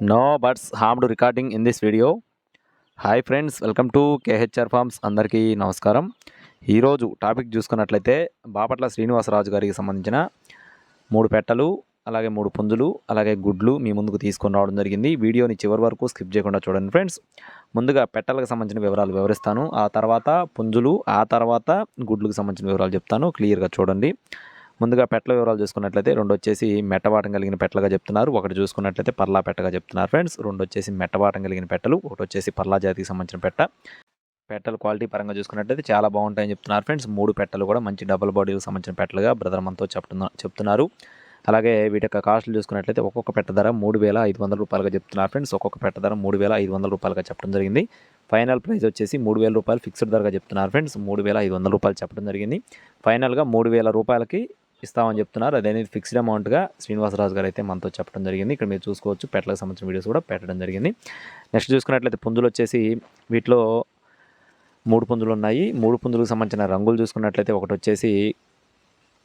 No birds harmed recording in this video hi friends welcome to KHR farms అందరికీ నమస్కారం. ఈరోజు topic చూసుకున్నట్లయితే బాపట్ల శ్రీనివాసరాజు గారికి సంబంధించిన మూడు పెట్టలు అలాగే మూడు పుంజులు అలాగే గుడ్లు మీ ముందుకు తీసుకొని రావడం జరిగింది. వీడియోని చివరి వరకు స్కిప్ చేయకుండా చూడండి ఫ్రెండ్స్ ముందుగా పెట్టలకు సంబంధించిన వివరాలు వివరిస్తాను. ఆ తర్వాత పుంజులు ఆ తర్వాత గుడ్లకు సంబంధించిన వివరాలు చెప్తాను. క్లియర్గా చూడండి. ముందుగా పెట్టల వివరాలు చూసుకున్నట్లయితే రెండు వచ్చేసి మెట్టవాటం కలిగిన పెట్టలుగా చెప్తున్నారు. ఒకటి చూసుకున్నట్లయితే పర్లా పెట్టగా చెప్తున్నారు ఫ్రెండ్స్. రెండు వచ్చేసి మెట్టవాటం కలిగిన పెట్టలు. ఒకటి వచ్చేసి పర్లా జాతికి సంబంధించిన పెట్ట. పెట్టలు క్వాలిటీ పరంగా చూసుకున్నట్లయితే చాలా బాగుంటాయని చెప్తున్నారు ఫ్రెండ్స్. మూడు పెట్టలు కూడా మంచి డబుల్ బాడీకి సంబంధించిన పెట్టలుగా బ్రదర్ మనతో చెప్తున్నా చెప్తున్నారు. అలాగే వీటి యొక్క కాస్ట్లు చూసుకున్నట్లయితే ఒక్కొక్క పెట్ట ధర మూడు వేల ఐదు వందల రూపాయలుగా చెప్తున్నారు ఫ్రెండ్స్. ఒక్కొక్క పెట్ట ధర మూడు వేల ఐదు వందల రూపాయలుగా చెప్పడం జరిగింది. ఫైనల్ ప్రైస్ వచ్చేసి మూడు వేల రూపాయలు ఫిక్స్డ్ ధరగా చెప్తున్నారు ఫ్రెండ్స్. మూడు వేల ఐదు వందల రూపాయలు చెప్పడం జరిగింది. ఫైనల్గా మూడు వేల రూపాయలకి ఇస్తామని చెప్తున్నారు. అదనేది ఫిక్స్డ్ అమౌంట్గా శ్రీనివాసరాజు గారు అయితే మనతో చెప్పడం జరిగింది. ఇక్కడ మీరు చూసుకోవచ్చు పెట్టలకు సంబంధించిన వీడియోస్ కూడా పెట్టడం జరిగింది. నెక్స్ట్ చూసుకున్నట్లయితే పుంజులు వచ్చేసి వీటిలో మూడు పుంజులు ఉన్నాయి. మూడు పుంజులకు సంబంధించిన రంగులు చూసుకున్నట్లయితే ఒకటి వచ్చేసి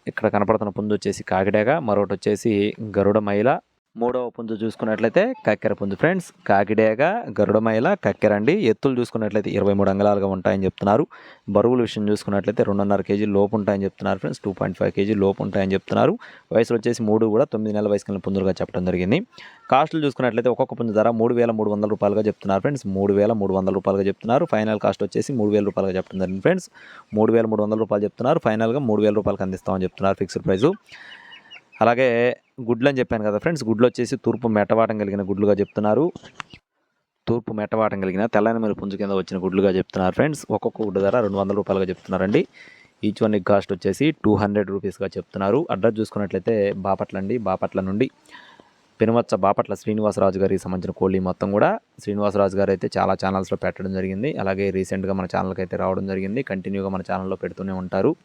ఇక్కడ కనపడుతున్న పుంజు వచ్చేసి కాకిడేగా మరొకటి వచ్చేసి గరుడ మైల మూడవ పుంజు చూసుకున్నట్లయితే కక్కెర పుంజు ఫ్రెండ్స్. కాకిడేగ గరుడమైల కక్కెర అండి ఎత్తులు చూసుకున్నట్లయితే ఇరవై మూడు అంగళాలుగా ఉంటాయని చెప్తున్నారు. బరువుల విషయం చూసుకున్నట్లయితే రెండున్నర కేజీ లోపు ఉంటాయని చెప్తున్నారు friends. Two point five KG లోపు ఉంటాయని చెప్తున్నారు. వయసులు వచ్చేసి మూడు కూడా తొమ్మిది నెలల వయసు కలిగిన పుంజులుగా చెప్పడం జరిగింది. కాస్టులు చూసుకున్నట్లయితే ఒక్కొక్క పుంజు ధర మూడు వేల మూడు వందల రూపాయలుగా చెప్తున్నారు ఫ్రెండ్స్. మూడు వేల మూడు వందల రూపాయలుగా చెప్తున్నారు. ఫైనల్ కాస్ట్ వచ్చేసి మూడు వేల రూపాయలుగా చెప్పడం జరిగింది ఫ్రెండ్స్. మూడు వేల మూడు వందల రూపాయలు చెప్తున్నారు. ఫైనల్గా మూడు వేల రూపాయలకు అందిస్తామని చెప్తున్నారు ఫిక్స్డ్ ప్రైజు. అలాగే గుడ్లు అని చెప్పాను కదా ఫ్రెండ్స్ గుడ్లు వచ్చేసి తూర్పు మెటవాటం కలిగిన గుడ్లుగా చెప్తున్నారు. తూర్పు మెటవాటం కలిగిన తెల్లని మరి పుంజు కింద వచ్చిన గుడ్లుగా చెప్తున్నారు ఫ్రెండ్స్. ఒక్కొక్క గుడ్డు ధర రెండు వందల రూపాయలుగా చెప్తున్నారండి. ఈచ్ వన్ కాస్ట్ వచ్చేసి టూ హండ్రెడ్ రూపీస్గా చెప్తున్నారు. అడ్రస్ చూసుకున్నట్లయితే బాపట్ల అండి బాపట్ల నుండి పెనుమచ్చ బాపట్ల శ్రీనివాసరాజు గారికి సంబంధించిన కోళ్ళీ మొత్తం కూడా. శ్రీనివాసరాజు గారు అయితే చాలా ఛానల్స్లో పెట్టడం జరిగింది. అలాగే రీసెంట్గా మన ఛానల్కి అయితే రావడం జరిగింది. కంటిన్యూగా మన ఛానల్లో పెడుతూనే ఉంటారు.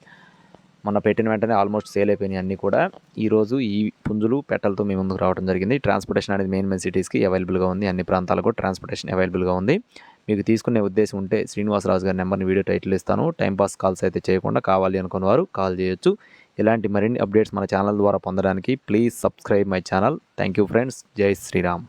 మొన్న పెట్టిన వెంటనే ఆల్మోస్ట్ సేల్ అయిపోయినాయి అన్నీ కూడా. ఈరోజు ఈ పుంజులు పెట్టలతో మీ ముందుకు రావడం జరిగింది. ట్రాన్స్పోర్టేషన్ అనేది మెయిన్ మెయిన్ సిటీస్కి అవైలబుల్గా ఉంది. అన్ని ప్రాంతాలకు ట్రాన్స్పోర్టేషన్ అవైలబుల్గా ఉంది. మీకు తీసుకునే ఉద్దేశం ఉంటే శ్రీనివాసరాజు గారి నెంబర్ని వీడియో టైటిల్ ఇస్తాను. టైంపాస్ కాల్స్ అయితే చేయకుండా కావాలి అనుకున్న వారు కాల్ చేయొచ్చు. ఇలాంటి మరిన్ని అప్డేట్స్ మన ఛానల్ ద్వారా పొందడానికి please subscribe my channel. Thank you friends. జై శ్రీరామ్.